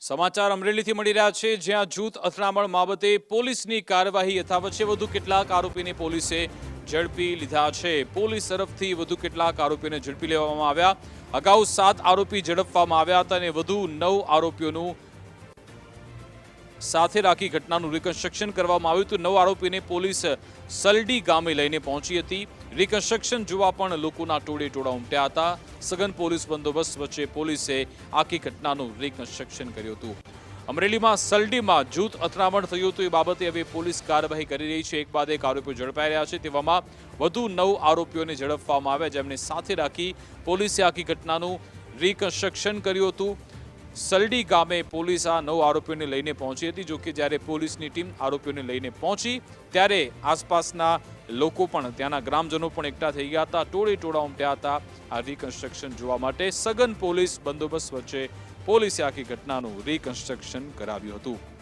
સમાચાર અમરેલીથી મળી રહ્યા છે, જ્યાં જૂથ અથડામણ બાબતે પોલીસની કાર્યવાહી યથાવત છે. વધુ કેટલાક આરોપીને પોલીસે ઝડપી લીધા છે. પોલીસ તરફથી વધુ કેટલાક આરોપીને ઝડપી લેવામાં આવ્યા. અગાઉ સાત આરોપી ઝડપવામાં આવ્યા હતા અને વધુ નવ આરોપીઓનું સાથે રાખી ઘટનાનું રિકન્સ્ટ્રક્શન કરવામાં આવ્યું હતું. નવ આરોપીને પોલીસ સલડી ગામે લઈને પહોંચી હતી. રિકન્સ્ટ્રક્શન જોવા પણ લોકોના ટોળે ટોળા ઉમટ્યા હતા. સઘન પોલીસ બંદોબસ્ત વચ્ચે પોલીસે આખી ઘટનાનું રિકન્સ્ટ્રક્શન કર્યું હતું. અમરેલીમાં સલડીમાં જૂથ અથડામણ થયું હતું. એ બાબતે હવે પોલીસ કાર્યવાહી કરી રહી છે. એક બાદ એક આરોપીઓ ઝડપાઈ રહ્યા છે. તેવામાં વધુ નવ આરોપીઓને ઝડપવામાં આવ્યા, જેમને સાથે રાખી પોલીસે આખી ઘટનાનું રિકન્સ્ટ્રક્શન કર્યું હતું. સલડી ગામે પોલીસ આ નવ આરોપીઓને લઈને પહોંચી હતી. જોકે જ્યારે પોલીસની ટીમ આરોપીઓને લઈને પહોંચી, ત્યારે આસપાસના લોકો પણ ત્યાંના ગ્રામજનો પણ એકઠા થઈ ગયા હતા. ટોળે ટોળા ઉમટ્યા હતા. આ રિકન્સ્ટ્રક્શન જોવા માટે સઘન પોલીસ બંદોબસ્ત વચ્ચે પોલીસે આખી ઘટનાનું રિકન્સ્ટ્રક્શન કરાવ્યું હતું.